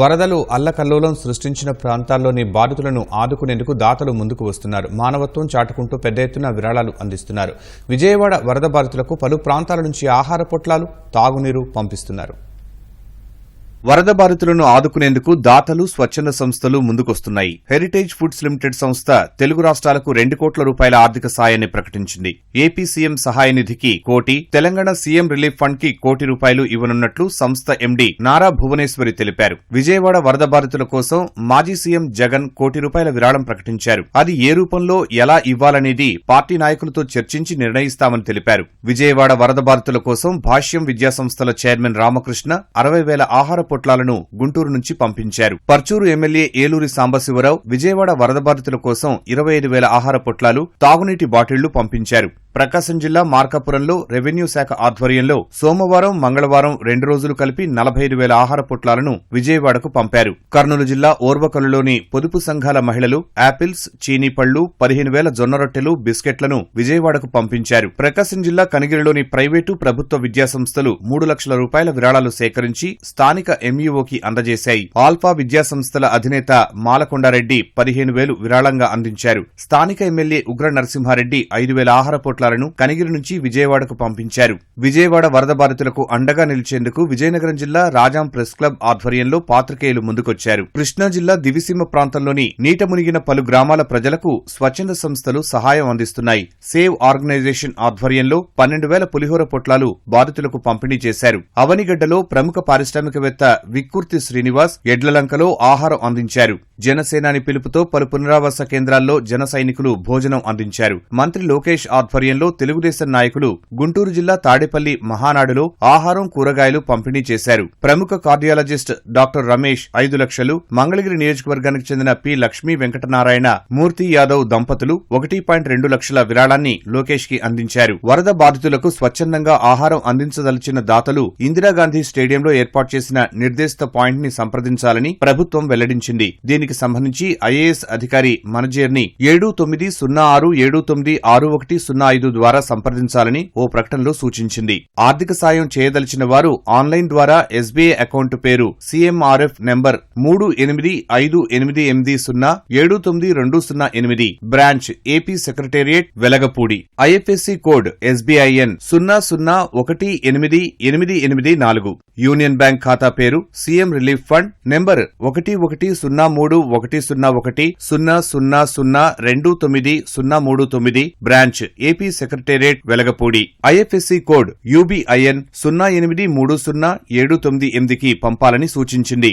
వరదలు అల్లకల్లోలం సృష్టించిన ప్రాంతాల్లోని బాధితులను ఆదుకునేందుకు దాతలు ముందుకు వస్తున్నారు. మానవత్వం చాటుకుంటూ పెద్ద ఎత్తున విరాళాలు అందిస్తున్నారు. విజయవాడ వరద బాధితులకు పలు ప్రాంతాల నుంచి ఆహార పొట్లాలు తాగునీరు పంపిస్తున్నారు. వరద బాధితులను ఆదుకునేందుకు దాతలు స్వచ్ఛంద సంస్థలు ముందుకొస్తున్నాయి. హెరిటేజ్ ఫుడ్స్ లిమిటెడ్ సంస్థ తెలుగు రాష్ట్రాలకు రెండు కోట్ల రూపాయల ఆర్థిక సాయాన్ని ప్రకటించింది. ఏపీ సీఎం సహాయ నిధికి కోటి తెలంగాణ సీఎం రిలీఫ్ ఫండ్కి కోటి రూపాయలు ఇవ్వనున్నట్లు సంస్థ ఎండీ నారా భువనేశ్వరి తెలిపారు. విజయవాడ వరద బాధితుల కోసం మాజీ సీఎం జగన్ కోటి రూపాయల విరాళం ప్రకటించారు. అది ఏ రూపంలో ఎలా ఇవ్వాలనేది పార్టీ నాయకులతో చర్చించి నిర్ణయిస్తామని తెలిపారు. విజయవాడ వరద బాధితుల కోసం భాష్యం విద్యాసంస్థల చైర్మన్ రామకృష్ణ అరవై వేల ఆహార పొట్లాలను గుంటూరు నుంచి పంపించారు. పర్చూరు ఎమ్మెల్యే ఏలూరి సాంబశివరావు విజయవాడ వరద బాధితుల కోసం ఇరవై ఐదు వేల ఆహార పొట్లాలు తాగునీటి బాటిళ్ళు పంపించారు. ప్రకాశం జిల్లా మార్కాపురంలో రెవెన్యూ శాఖ ఆధ్వర్యంలో సోమవారం మంగళవారం రెండు రోజులు కలిపి నలభై ఐదు వేల ఆహార పొట్లాలను విజయవాడకు పంపారు. కర్నూలు జిల్లా ఓర్వకల్లులోని పొదుపు సంఘాల మహిళలు యాపిల్స్ చీనీ పళ్ళు పదిహేను వేల జొన్న రొట్టెలు బిస్కెట్లను విజయవాడకు పంపించారు. ప్రకాశం జిల్లా కనిగిరిలోని ప్రైవేటు ప్రభుత్వ విద్యాసంస్థలు మూడు లక్షల రూపాయల విరాళాలు సేకరించి స్థానిక ఎంఈఓకి అందజేశాయి. ఆల్ఫా విద్యాసంస్థల అధినేత మాలకొండారెడ్డి పదిహేను వేలు విరాళంగా అందించారు. స్థానిక ఎమ్మెల్యే ఉగ్ర నరసింహారెడ్డి ఐదు వేల ఆహార పొట్లాలను కనిగిరి నుంచి విజయవాడకు పంపించారు. విజయవాడ వరద బాధితులకు అండగా నిలిచేందుకు విజయనగరం జిల్లా రాజాం ప్రెస్ క్లబ్ ఆధ్వర్యంలో పాత్రికేయులు ముందుకొచ్చారు. కృష్ణా జిల్లా దివిసీమ ప్రాంతంలోని నీట మునిగిన పలు గ్రామాల ప్రజలకు స్వచ్ఛంద సంస్థలు సహాయం అందిస్తున్నాయి. సేవ్ ఆర్గనైజేషన్ ఆధ్వర్యంలో పన్నెండు వేల పులిహోర పొట్లాలు బాధితులకు పంపిణీ చేశారు. అవనిగడ్డలో ప్రముఖ పారిశ్రామికవేత్త విక్కుర్తి శ్రీనివాస్ ఎడ్లలంకలో ఆహారం అందించారు. జనసేనాని పిలుపుతో పలు పునరావాస కేంద్రాల్లో జన సైనికులు భోజనం అందించారు. మంత్రి లోకేష్ ఆధ్వర్యంలో తెలుగుదేశం నాయకులు గుంటూరు జిల్లా తాడేపల్లి మహానాడులో ఆహారం కూరగాయలు పంపిణీ చేశారు. ప్రముఖ కార్డియాలజిస్ట్ డాక్టర్ రమేష్ ఐదు లక్షలు మంగళగిరి నియోజకవర్గానికి చెందిన పి లక్ష్మీ వెంకటనారాయణ మూర్తి యాదవ్ దంపతులు ఒకటి పాయింట్ రెండు లక్షల విరాళాన్ని లోకేష్కి అందించారు. వరద బాధితులకు స్వచ్ఛందంగా ఆహారం అందించదలిచిన దాతలు ఇందిరాగాంధీ స్టేడియంలో ఏర్పాటు చేసిన నిర్దేశిత పాయింట్ని సంప్రదించాలని ప్రభుత్వం వెల్లడించింది. దీనికి సంబంధించి ఐఏఎస్ అధికారి మనజేర్ని ఏడు తొమ్మిది సున్నా ఆరు ఏడు తొమ్మిది ఆరు ఒకటి సున్నా ఐదు ఐదు ద్వారా సంప్రదించాలని ఓ ప్రకటనలో సూచించింది. ఆర్థిక సాయం చేయదలిచిన వారు ఆన్లైన్ ద్వారా ఎస్బీఐ అకౌంట్ పేరు సీఎంఆర్ఎఫ్ నెంబర్ మూడు ఎనిమిది ఐదు ఎనిమిది ఎనిమిది సున్నా ఏడు తొమ్మిది రెండు సున్నా ఎనిమిది branch AP secretariat Velagapudi. IFSC code SBIN సున్నా సున్నా ఒకటి ఎనిమిది ఎనిమిది ఎనిమిది నాలుగు. యూనియన్ బ్యాంక్ ఖాతా పేరు సీఎం రిలీఫ్ ఫండ్ నెంబర్ ఒకటి ఒకటి సున్నా మూడు ఒకటి సున్నా ఒకటి సున్నా సున్నా సున్నా రెండు తొమ్మిది సున్నా మూడు తొమ్మిది branch AP secretariat Velagapudi. IFSC code UBIN సున్నా ఎనిమిది మూడు సున్నా ఏడు తొమ్మిది ఎనిమిదికి పంపాలని సూచించింది.